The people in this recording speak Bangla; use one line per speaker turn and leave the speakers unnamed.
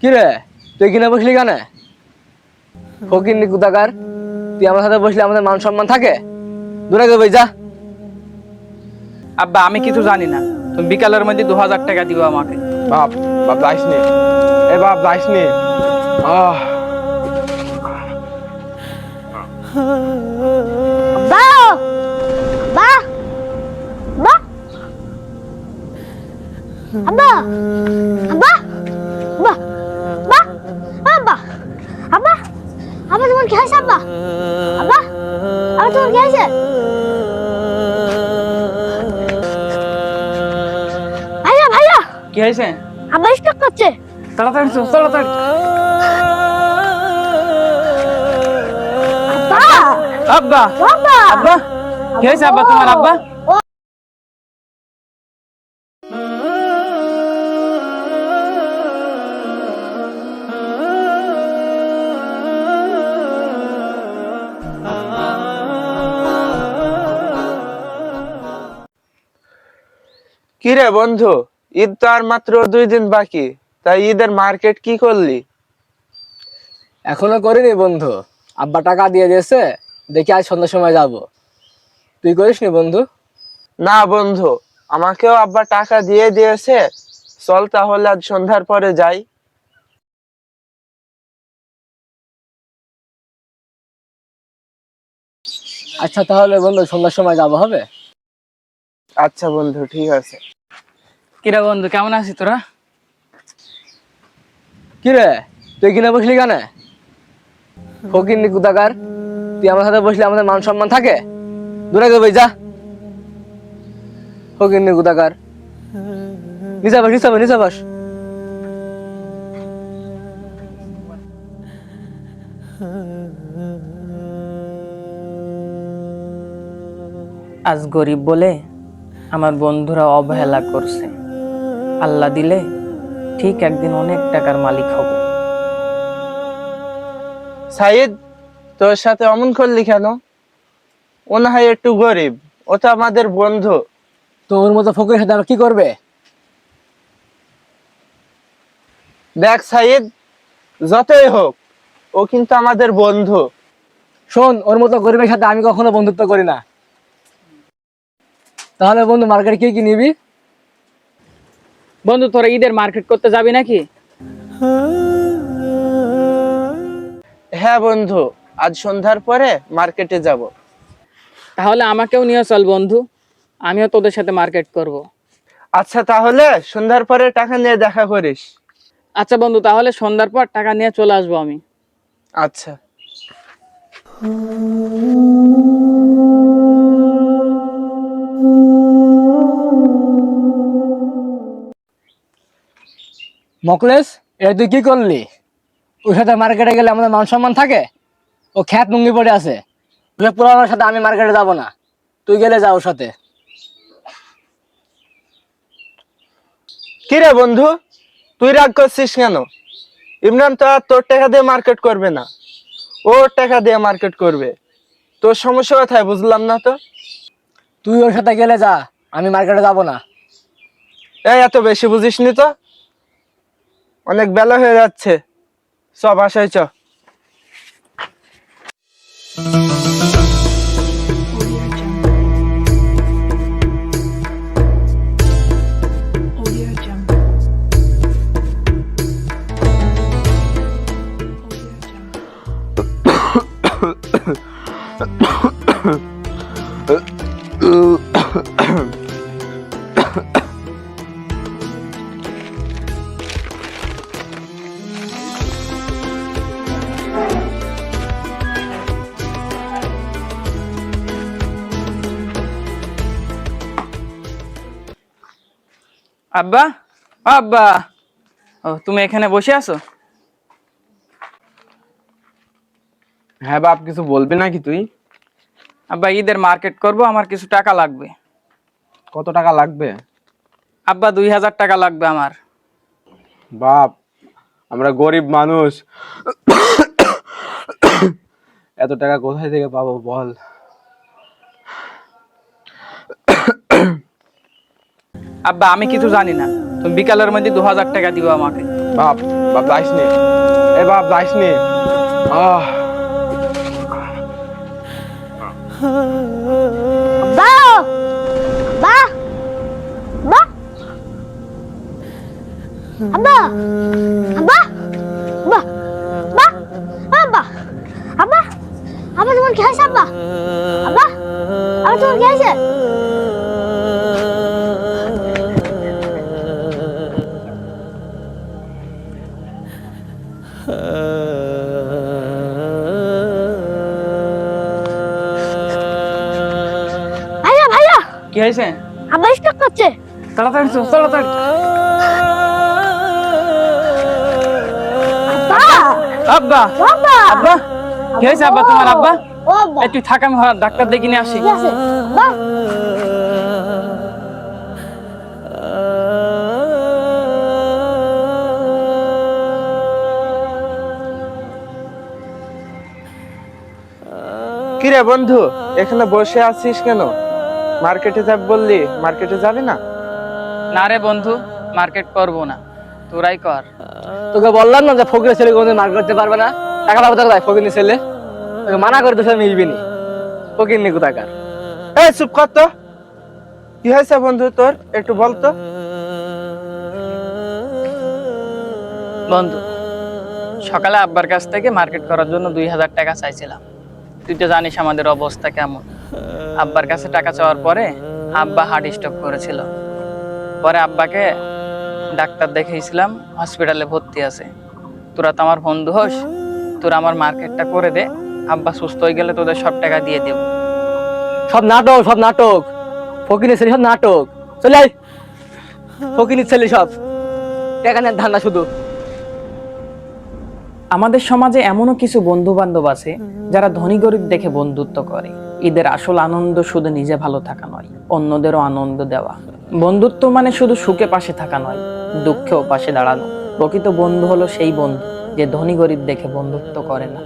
কি রে তুই কিনে বসলি কেন? ফকির নি কুদাকার তুই আমার সাথে বসলে আমাদের মান সম্মান থাকে? দূরে গে ভাই যা
আব্বা আমি কিছু জানি না। তুমি বিকালের মধ্যে দু হাজার টাকা দিও আমাকে।
বাপ বাপ যাইস নি। এ বাপ যাইস নি। আহ।
আব্বা আব্বা। তোমার কি হয়েছে আব্বা। আব্বা আবার তোমার কি হয়েছে ভাইয়া ভাইয়া।
কি হয়েছে?
আব্বা স্টক করছে।
তাড়াতাড়ি চল, তাড়াতাড়ি।
আব্বা।
আব্বা।
আব্বা
কি হয়েছে আব্বা? তোমার আব্বা?
কি রে বন্ধু ঈদ তো আর মাত্র দুই দিন বাকি তাই ঈদের মার্কেট কি করলি?
এখনও করিনি বন্ধু আব্বা টাকা দিয়ে দিয়েছে দেখি আজ সন্ধ্যার সময় যাব। তুই করিস নি বন্ধু?
না বন্ধু আমাকেও আব্বা টাকা দিয়ে দিয়েছে চল তাহলে আজ সন্ধ্যার পরে যাই।
আচ্ছা তাহলে বন্ধু সন্ধ্যার সময় যাব হবে?
আচ্ছা বন্ধু ঠিক আছে।
কিরা বন্ধু কেমন আছিস তোরা?
কি রে তুই কিনে বসলি কেন? ফকির নি কুদাকার তুই আমার সাথে বসলে আমাদের মান সম্মান থাকে? দূরে গে ভাই যা। ফকির নি কুদাকার নিচা বাস নিচা বাস নিচা বাস।
আজ গরিব বলে আমার বন্ধুরা অবহেলা করছে। আল্লাহ দিলে ঠিক একদিন অনেক টাকার মালিক হব।
সাইদ তোর সাথে অমন করলি কেন? ও না হয় একটু গরিব ও তো আমাদের বন্ধু।
তো ওর মতো ফকিরের সাথে আর কি করবে?
দেখ সাইদ যতই হোক ও কিন্তু আমাদের বন্ধু।
শোন ওর মতো গরিবের সাথে আমি কখনো বন্ধুত্ব করি না। তাহলে বন্ধু মার্কেটে কি কি নিবি?
বন্ধু তোরা ঈদের মার্কেট করতে যাবি নাকি?
হ্যাঁ বন্ধু আজ সন্ধ্যার পরে মার্কেটে যাব।
তাহলে আমাকেও নিয়ে চল বন্ধু আমিও তোদের সাথে মার্কেট করব।
আচ্ছা তাহলে সন্ধ্যার পরে টাকা নিয়ে দেখা করিস।
আচ্ছা বন্ধু তাহলে সন্ধ্যার পর টাকা নিয়ে চলে আসব আমি।
আচ্ছা।
মকলেস এটা তুই কি করলি? ওর সাথে মার্কেটে গেলে আমাদের মান সম্মান থাকে? ও খ্যাত নুঙ্গি পড়ে আছে। পুরানোর সাথে আমি মার্কেটে যাব না। তুই গেলে যা ওর সাথে।
কি রে বন্ধু তুই রাগ করছিস কেন? ইমরান তো আর তোর টাকা দিয়ে মার্কেট করবে না। ওর টাকা দিয়ে মার্কেট করবে। তোর সমস্যা কোথায় বুঝলাম না তো?
তুই ওর সাথে গেলে যা আমি মার্কেটে যাব না।
এই এত বেশি বুঝিস নি তো? অনেক বেলা হয়ে যাচ্ছে চ বাসায় চ
আব্বা আব্বা। ও তুমি এখানে বসে আছো?
হ্যাঁ বাপ কিছু বলবি নাকি তুই?
আব্বা ঈদের মার্কেট করব আমার কিছু টাকা লাগবে।
কত টাকা লাগবে?
আব্বা দুই হাজার টাকা লাগবে আমার।
বাপ আমরা গরিব মানুষ। এত টাকা কোথায় থেকে পাবো বল?
আব্বা আমি কিছু জানি না তুমি বিকালের মধ্যে দু হাজার টাকা দিবা আমাকে
বাপ বাপ যাইস নি এ বাপ যাইস নি আহ
আব্বা আব্বা আব্বা আব্বা আব্বা আব্বা আব্বা তোমার কি হয়েছে আব্বা আব্বা আব্বা তোমার কি হয়েছে ভাইয়া ভাইয়া।
কি হয়েছে?
আব্বা স্টক করছে।
তাড়াতাড়ি চল, তাড়াতাড়ি।
আব্বা।
আব্বা।
আব্বা।
আব্বা। কি হয়েছে আব্বা তোমার আব্বা? একটু থাক ডাক্তার দেখে নিয়ে আসি।
ঠিক আছে।
কিরে বন্ধু এখানে বসে আছিস কেন? মার্কেটে যাব বললি মার্কেটে যাবি না?
না রে বন্ধু মার্কেট করব না তোরাই কর।
তোকে বললাম না যে ফকিরের ছেলে কোনোদিন মার করতে পারবে না? টাকা পাবো টাকা ফকির ছেলে? তোকে মানা করে তো মিলবি নি। ফকির নি কোথাকার?
এই চুপ কর তো। কি হয়েছে বন্ধু তোর? একটু বল তো।
বন্ধু সকালে আব্বার কাছ থেকে মার্কেট করার জন্য দুই হাজার টাকা চাইছিলাম। তুই তো জানিস আমাদের অবস্থা কেমন। আব্বার কাছে টাকা চাওয়ার পরে আব্বা হার্ট স্ট্রোক করেছিল। পরে আব্বাকে ডাক্তার দেখিয়েছিলাম হসপিটালে ভর্তি আছে। তোরা তো আমার বন্ধু হোস, তোরা আমার মার্কেটটা করে দে, আব্বা সুস্থ হয়ে গেলে তোদের সব টাকা দিয়ে দেব।
সব নাটক সব নাটক। ফকিরের ছেলে সব নাটক। চলে আয়। ফকিরের ছেলে সব। টাকা নেন ধান্দা শুধু।
আমাদের সমাজে এমনও কিছু বন্ধু বান্ধব আছে যারা ধনী গরিব দেখে বন্ধুত্ব করে। ঈদের আসল আনন্দ শুধু নিজে ভালো থাকা নয় অন্যদেরও আনন্দ দেওয়া। বন্ধুত্ব মানে শুধু সুখে পাশে থাকা নয় দুঃখেও পাশে দাঁড়ানো। প্রকৃত বন্ধু হলো সেই বন্ধু যে ধনী গরিব দেখে বন্ধুত্ব করে না।